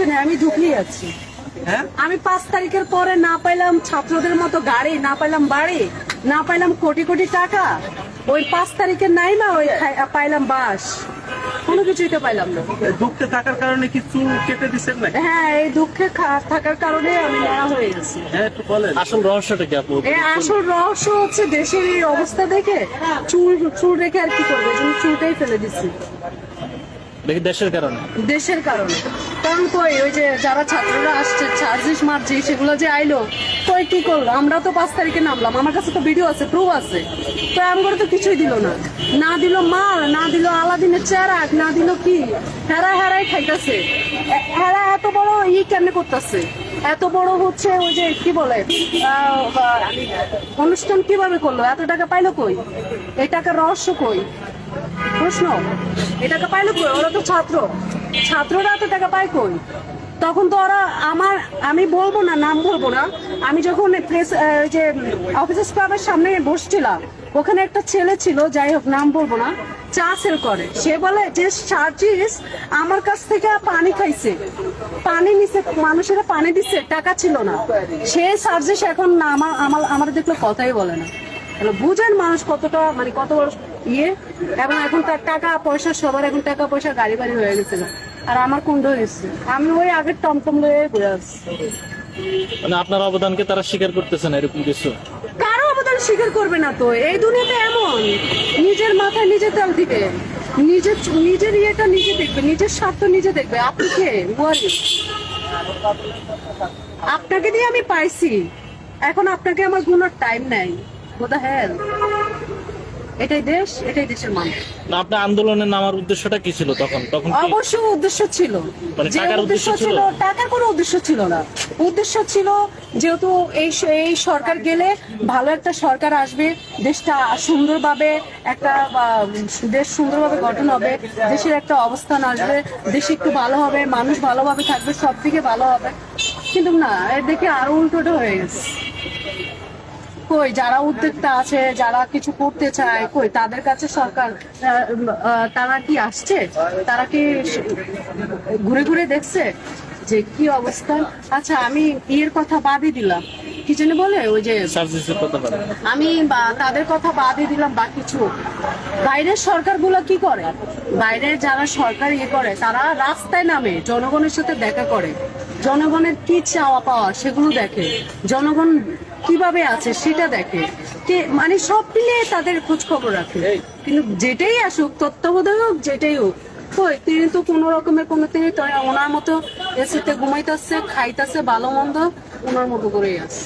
এখানে আমি ঢুকেই আছি। হ্যাঁ? আমি পাঁচ তারিখের পরে না পাইলাম ছাত্রদের মতো গাড়ি না পাইলাম বাড়ি না পাইলাম কোটি কোটি টাকা। ওই পাঁচ তারিখে নাই না ওই পাইলাম বাস। কোনো কিছুই তো পাইলাম না। দুঃখে থাকার কারণে কি চুল কেটে দিচ্ছেন না হ্যাঁ এই দুঃখে থাকার কারণে আমি নেওয়া হয়ে গেছি। হ্যাঁ একটু বলেন। আসল রহস্যটা কি আপু এই আসল রহস্য হচ্ছে দেশের এই অবস্থা দেখে চুল চুল রেখে আর কি করবে? চুলটাই ফেলে দিচ্ছি দেশের কারণে। দেশের কারণে। কারণ কই, ওই যে যারা ছাত্ররা আসছে চার্জিস মারছে সেগুলো যে আইলো, কই কি করল? আমরা তো পাঁচ তারিখে নামলাম, আমার কাছে তো ভিডিও আছে প্রুফ আছে। তো আমগরে তো কিছুই দিল না। না দিল মাল, না দিল আলাদিনের চেরাক, না দিল কি? হেরা হেরাই খাইতেছে। হেরা এত বড় ই কেমনে করতেছে? এত বড় হচ্ছে ওই যে, কি বলে অনুষ্ঠান কীভাবে করল? এত টাকা পাইলো কই? এই টাকার রহস্য কই? প্রশ্ন এ টাকা পাইলো কই? ওরা তো ছাত্র। ছাত্ররা এত টাকা পায় কই? তখন তো ওরা আমার, আমি বলব না, নাম বলব না। আমি যখন প্রেস যে অফিসার্স ক্লাবের সামনে বসছিলাম, ওখানে একটা ছেলে ছিল, যাই হোক, নাম বলব না, চা সেল করে। সে বলে, যে সার্জিস আমার কাছ থেকে পানি খাইছে। পানি নিছে, মানুষেরা পানি দিচ্ছে, টাকা ছিল না। সে সার্জিস এখন আমার আমার আমার দেখলে কথাই বলে না। তাহলে বুঝেন মানুষ কতটা মানে কত বড় ইয়ে। এবং এখন তার টাকা পয়সা সবার এখন টাকা পয়সা গাড়ি বাড়ি হয়ে গেছে আর আমার কুণ্ড হয়েছে। আমি ওই আগের টমটম লয়ে ঘুরে আসছি। মানে আপনার অবদানকে তারা স্বীকার করতেছে না এরকম কিছু? কারও অবদান স্বীকার করবে না তো। এই দুনিয়াতে এমন। নিজের মাথায় নিজে তেল দিবে। নিজের নিজের ইয়েটা নিজে দেখবে। নিজের স্বার্থ নিজে দেখবে। আপনি কে? Who আপনাকে দিয়ে আমি পাইছি। এখন আপনাকে আমার গুণার টাইম নাই। হেল এটাই দেশ এটাই দেশের মানুষ। না আপনার আন্দোলনে নামার উদ্দেশ্যটা কি ছিল তখন? উদ্দেশ্য ছিল। মানে যে উদ্দেশ্য ছিল? টাকার কোনো উদ্দেশ্য ছিল না। উদ্দেশ্য ছিল যেহেতু এই এই সরকার গেলে ভালো একটা সরকার আসবে দেশটা সুন্দরভাবে একটা দেশ সুন্দরভাবে গঠন হবে দেশের একটা অবস্থান আসবে দেশ একটু ভালো হবে মানুষ ভালোভাবে থাকবে সব দিকে ভালো হবে। কিন্তু না এর দেখে আরও উল্টোটা হয়ে গেছে। কই, যারা উদ্যোক্তা আছে, যারা কিছু করতে চায়, কই, তাদের কাছে সরকার তারা কি আসছে? তারা কি ঘুরে ঘুরে দেখছে যে কি অবস্থা? আচ্ছা আমি ইয়ের কথা বাদই দিলাম। কি বলে? ওই যে আমি তাদের কথা বাদই দিলাম বা কিছু। বাইরের সরকারগুলো কি করে? বাইরের যারা সরকার ইয়ে করে তারা রাস্তায় নামে জনগণের সাথে দেখা করে। জনগণের কি চাওয়া পাওয়া সেগুলো দেখে। জনগণ কীভাবে আছে সেটা দেখে। কে মানে সব মিলিয়ে তাদের খোঁজ খবর রাখে কিন্তু যেটাই আসুক তত্ত্বাবধায়ক হোক যেটাই হোক কই তিনি তো কোনো রকমের কোনো তিনি ওনার মতো এসিতে ঘুমাইতেছে খাইতেছে ভালো মন্দ ওনার মতো করেই আছে